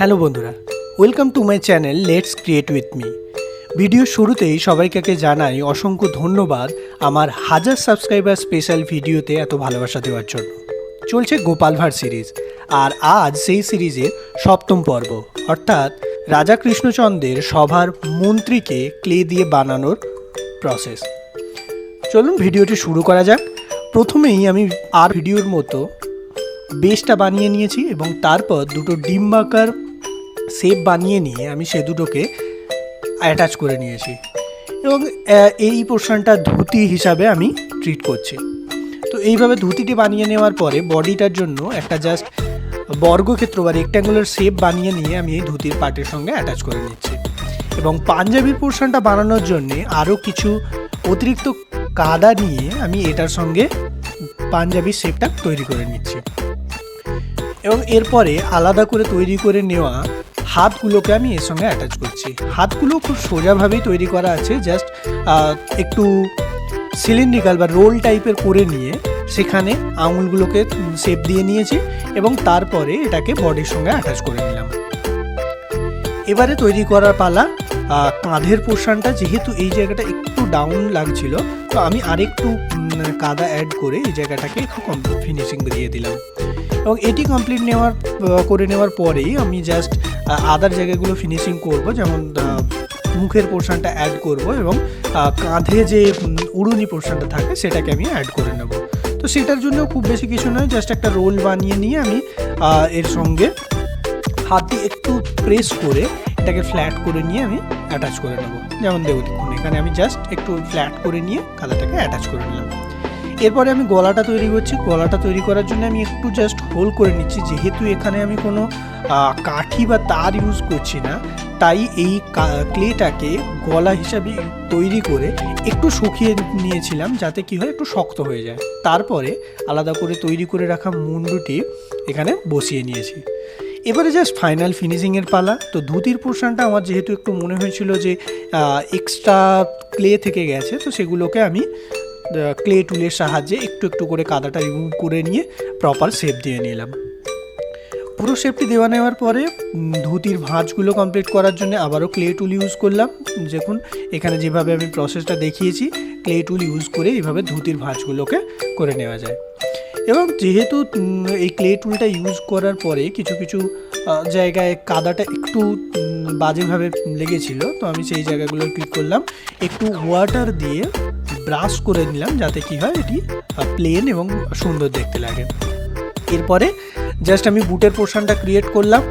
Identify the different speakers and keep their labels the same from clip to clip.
Speaker 1: Hello বন্ধুরা welcome to my channel let's create with me video শুরুতেই সবাইকে জানাই অসংখ্য ধন্যবাদ আমার হাজার সাবস্ক্রাইবার স্পেশাল ভিডিওতে এত ভালোবাসা দেওয়ার জন্য। চলছে গোপাল ভাঁড় সিরিজ আর আজ সেই সিরিজের সপ্তম পর্ব। অর্থাৎ রাজা কৃষ্ণচন্দ্রের সভার মন্ত্রীকে ক্লে দিয়ে বানানোর প্রসেস চলুন ভিডিওটি শুরু করা যাক। প্রথমেই আমি আর ভিডিওর মতো বেসটা বানিয়ে নিয়েছি এবং তারপর দুটো ডিম্বাকার শেপ বানিয়ে নিয়ে আমি সে দুটোকে অ্যাটাচ করে নিয়েছি। এবং এই পোর্শনটা ধুতি হিসাবে আমি ট্রিট করছি। তো এইভাবে ধুতিটি বানিয়ে নেওয়ার পরে বডিটার জন্য একটা জাস্ট বর্গক্ষেত্র বা রেক্ট্যাঙ্গুলার শেপ বানিয়ে নিয়ে আমি এই ধুতির পার্টের সঙ্গে অ্যাটাচ করে নিচ্ছি। এবং পাঞ্জাবির পোর্শনটা বানানোর জন্যে আরও কিছু অতিরিক্ত কাদা নিয়ে আমি এটার সঙ্গে পাঞ্জাবির শেপটা তৈরি করে নিচ্ছি। এবং এরপরে আলাদা করে তৈরি করে নেওয়া হাতগুলোকে আমি এর সঙ্গে অ্যাটাচ করছি। হাতগুলো খুব সোজাভাবেই তৈরি করা আছে জাস্ট একটু সিলিন্ড্রিকাল বা রোল টাইপের করে নিয়ে সেখানে আঙুলগুলোকে শেপ দিয়ে নিয়েছি এবং তারপরে এটাকে বডির সঙ্গে অ্যাটাচ করে নিলাম। এবারে তৈরি করার পালা কাঁধের পোর্শনটা যেহেতু এই জায়গাটা একটু ডাউন লাগছিল, তো আমি আরেকটু কাদা অ্যাড করে এই জায়গাটাকে একটু ফিনিশিং দিয়ে দিলাম। এবং এটি কমপ্লিট নেওয়ার করে নেওয়ার পরেই আমি জাস্ট আদার জায়গাগুলো ফিনিশিং করব, যেমন মুখের পোর্শনটা অ্যাড করব এবং কাঁধে যে উড়ুনি পোর্শনটা থাকে সেটাকে আমি অ্যাড করে নেব। তো সেটার জন্য খুব বেশি কিছু নয় জাস্ট একটা রোল বানিয়ে নিয়ে আমি এর সঙ্গে হাত দিয়ে একটু প্রেস করে এটাকে ফ্ল্যাট করে নিয়ে আমি অ্যাটাচ করে নেব। যেমন দেব দেখুন, এখানে আমি জাস্ট একটু ফ্ল্যাট করে নিয়ে কাদাটাকে অ্যাটাচ করে নিলাম। এরপরে আমি গলাটা তৈরি করছি। গলাটা তৈরি করার জন্য আমি একটু জাস্ট হোল করে নিচ্ছি। যেহেতু এখানে আমি কোনো কাঠি বা তার ইউজ করছি না, তাই এই ক্লেটাকে গলা হিসাবে তৈরি করে একটু শুকিয়ে নিয়েছিলাম যাতে কি হয় একটু শক্ত হয়ে যায়। তারপরে আলাদা করে তৈরি করে রাখা মুন্ডুটি এখানে বসিয়ে নিয়েছি। এবারে জাস্ট ফাইনাল ফিনিশিংয়ের পালা। তো ধুতির পোর্শনটা আমার যেহেতু একটু মনে হয়েছিল যে এক্সট্রা ক্লে থেকে গেছে, তো সেগুলোকে আমি ক্লে টুলের সাহায্যে একটু একটু করে কাদাটা রিমুভ করে নিয়ে প্রপার শেপ দিয়ে নিলাম। পুরো শেপটি দেওয়া নেওয়ার পরে ধুতির ভাঁজগুলো কমপ্লিট করার জন্য আবারও ক্লে টুল ইউজ করলাম। দেখুন, এখানে যেভাবে আমি প্রসেসটা দেখিয়েছি ক্লে টুল ইউজ করে এইভাবে ধুতির ভাঁজগুলোকে করে নেওয়া যায়। এবং যেহেতু এই ক্লে টুলটা ইউজ করার পরে কিছু কিছু জায়গায় কাদাটা একটু বাজেভাবে লেগেছিল, তো আমি সেই জায়গাগুলো ক্লিক করলাম। একটু ওয়াটার দিয়ে ব্রাশ করে নিলাম যাতে কি হয় এটি প্লেন এবং সুন্দর দেখতে লাগে। এরপরে জাস্ট আমি বুটের পোর্শনটা ক্রিয়েট করলাম।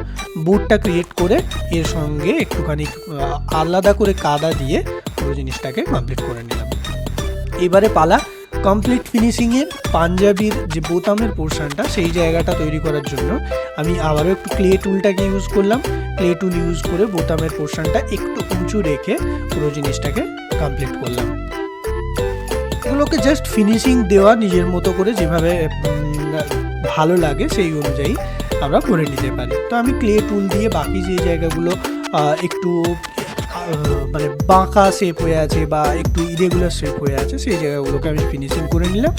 Speaker 1: বুটটা ক্রিয়েট করে এর সঙ্গে একটুখানি আলাদা করে কাদা দিয়ে পুরো জিনিসটাকে কমপ্লিট করে নিলাম। এবারে পালা কমপ্লিট ফিনিশিংয়ের পাঞ্জাবির যে বোতামের পোর্শনটা, সেই জায়গাটা তৈরি করার জন্য আমি আবারও একটু ক্লে টুলটাকে ইউজ করলাম। ক্লে টুল ইউজ করে বোতামের পোর্শনটা একটু উঁচু রেখে পুরো জিনিসটাকে কমপ্লিট করলাম। এগুলোকে জাস্ট ফিনিশিং দেওয়া নিজের মতো করে যেভাবে ভালো লাগে সেই অনুযায়ী আমরা করে নিতে পারি। তো আমি ক্লে টুল দিয়ে বাকি যে জায়গাগুলো একটু মানে বাঁকা শেপ হয়ে আছে বা একটু ইরেগুলার শেপ হয়ে আছে, সেই জায়গাগুলোকে আমি ফিনিশিং করে নিলাম।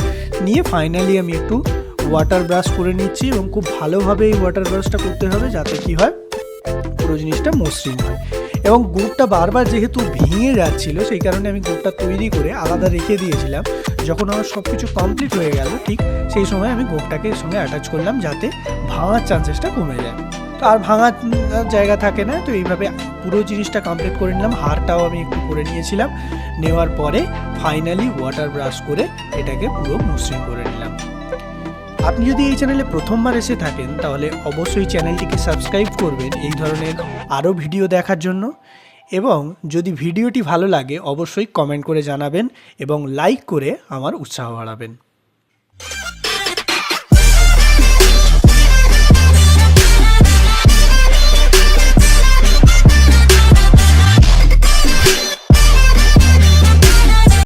Speaker 1: নিয়ে ফাইনালি আমি একটু ওয়াটার ব্রাশ করে নিচ্ছি এবং খুব ভালোভাবে এই ওয়াটার ব্রাশটা করতে হবে যাতে কি হয়, পুরো জিনিসটা মসৃণ হয়। এবং গুড়টা বারবার যেহেতু ভেঙে যাচ্ছিল, সেই কারণে আমি গুড়টা তৈরি করে আলাদা রেখে দিয়েছিলাম। যখন আমার সব কিছু কমপ্লিট হয়ে গেল, ঠিক সেই সময় আমি গোপটাকে এর সঙ্গে অ্যাটাচ করলাম যাতে ভাঙার চান্সেসটা কমে যায়। তো আর ভাঙার জায়গা থাকে না, তো এইভাবে পুরো জিনিসটা কমপ্লিট করে নিলাম। হারটাও আমি একটু করে নিয়েছিলাম। নেওয়ার পরে ফাইনালি ওয়াটার ব্রাশ করে এটাকে পুরো মসৃণ করে নিলাম। আপনি যদি এই চ্যানেলে প্রথমবার এসে থাকেন, তাহলে অবশ্যই চ্যানেলটিকে সাবস্ক্রাইব করবেন এই ধরনের আরও ভিডিও দেখার জন্য। এবং যদি ভিডিওটি ভালো লাগে, অবশ্যই কমেন্ট করে জানাবেন এবং লাইক করে আমার উৎসাহ বাড়াবেন।